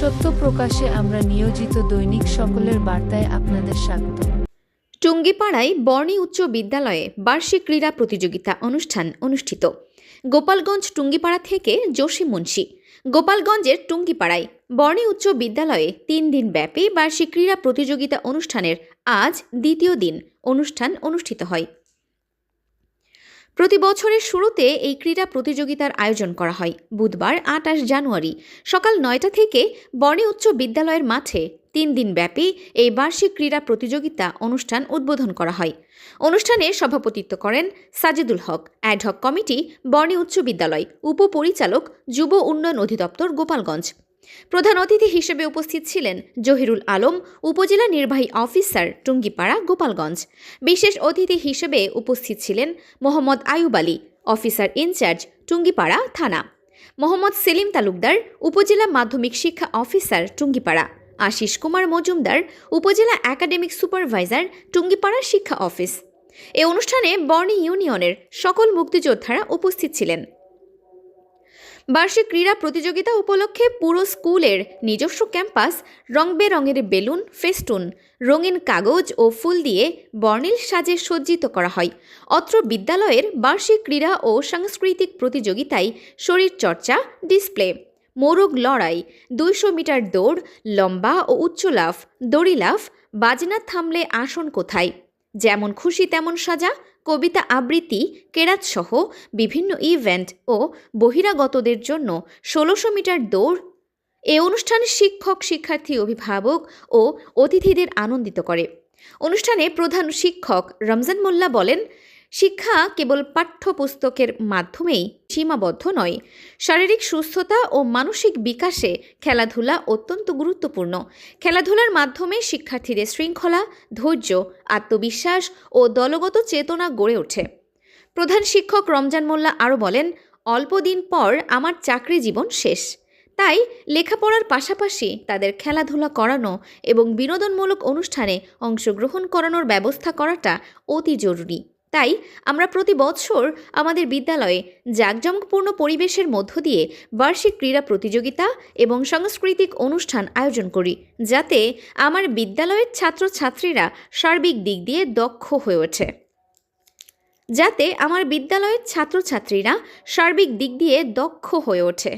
সত্য প্রকাশে আমরা নিয়োজিত দৈনিক সকলের বার্তায় আপনাদের স্বাগত। টুঙ্গিপাড়ায় বর্ণী উচ্চ বিদ্যালয়ে বার্ষিক ক্রীড়া প্রতিযোগিতা অনুষ্ঠান অনুষ্ঠিত। গোপালগঞ্জ টুঙ্গিপাড়া থেকে জসিম মুন্সি। গোপালগঞ্জের টুঙ্গিপাড়ায় বর্ণী উচ্চ বিদ্যালয়ে তিন দিন ব্যাপী বার্ষিক ক্রীড়া প্রতিযোগিতা অনুষ্ঠানের আজ দ্বিতীয় দিন অনুষ্ঠান অনুষ্ঠিত হয়। প্রতি বছরের শুরুতে এই ক্রীড়া প্রতিযোগিতার আয়োজন করা হয়। বুধবার আটাশ জানুয়ারি সকাল নয়টা থেকে বর্ণী উচ্চ বিদ্যালয়ের মাঠে তিন দিন ব্যাপী এই বার্ষিক ক্রীড়া প্রতিযোগিতা অনুষ্ঠান উদ্বোধন করা হয়। অনুষ্ঠানে সভাপতিত্ব করেন Sajidul Haque, ad hoc committee Barni উচ্চ বিদ্যালয়, উপপরিচালক, যুব উন্নয়ন অধিদপ্তর গোপালগঞ্জ। প্রধান অতিথি হিসেবে উপস্থিত ছিলেন জহিরুল আলম, উপজেলা নির্বাহী অফিসার টুঙ্গিপাড়া, গোপালগঞ্জ। বিশেষ অতিথি হিসেবে উপস্থিত ছিলেন Mohammad Ayub Ali, officer in charge, Tungipara থানা। মোহাম্মদ সেলিম তালুকদার, উপজেলা মাধ্যমিক শিক্ষা officer, Tungipara. Ashish Kumar Majumdar, upazila academic supervisor, Tungipara শিক্ষা অফিস। এ অনুষ্ঠানে বর্ণী ইউনিয়নের সকল মুক্তিযোদ্ধারা উপস্থিত ছিলেন। বার্ষিক ক্রীড়া প্রতিযোগিতা উপলক্ষে পুরো স্কুলের নিজস্ব ক্যাম্পাস রং বেরঙের বেলুন, ফেস্টুন, রঙিন কাগজ ও ফুল দিয়ে বর্ণিল সাজে সজ্জিত করা হয়। অত্র বিদ্যালয়ের বার্ষিক ক্রীড়া ও সাংস্কৃতিক প্রতিযোগিতায় শরীরচর্চা, ডিসপ্লে, মোরগ লড়াই, দুইশো মিটার দৌড়, লম্বা ও উচ্চ লাফ, দড়ি লাফ, বাজনা থামলে আসন কোথায়? যেমন খুশি তেমন সাজা, কবিতা আবৃত্তি কেরাতসহ বিভিন্ন ইভেন্ট ও বহিরাগতদের জন্য ষোলোশো মিটার দৌড়, এ অনুষ্ঠানে শিক্ষক, শিক্ষার্থী, অভিভাবক ও অতিথিদের আনন্দিত করে। অনুষ্ঠানে প্রধান শিক্ষক রমজান মোল্লা বলেন শিক্ষা কেবল পাঠ্যপুস্তকের মাধ্যমেই সীমাবদ্ধ নয়, শারীরিক সুস্থতা ও মানসিক বিকাশে খেলাধুলা অত্যন্ত গুরুত্বপূর্ণ। খেলাধুলার মাধ্যমে শিক্ষার্থীদের শৃঙ্খলা, ধৈর্য, আত্মবিশ্বাস ও দলগত চেতনা গড়ে ওঠে। প্রধান শিক্ষক রমজান মোল্লা আরও বলেন, অল্প দিন পর আমার চাকরি জীবন শেষ। তাই লেখাপড়ার পাশাপাশি তাদের খেলাধুলা করানো এবং বিনোদনমূলক অনুষ্ঠানে অংশগ্রহণ করানোর ব্যবস্থা করাটা অতি জরুরি। তাই আমরা প্রতি বছর আমাদের বিদ্যালয়ে জাঁকজমকপূর্ণ পরিবেশের মধ্য দিয়ে বার্ষিক ক্রীড়া প্রতিযোগিতা এবং সাংস্কৃতিক অনুষ্ঠান আয়োজন করি, যাতে আমার বিদ্যালয়ের ছাত্রছাত্রীরা সার্বিক দিক দিয়ে দক্ষ হয়ে ওঠে। যাতে আমার বিদ্যালয়ের ছাত্রছাত্রীরা সার্বিক দিক দিয়ে দক্ষ হয়ে ওঠে।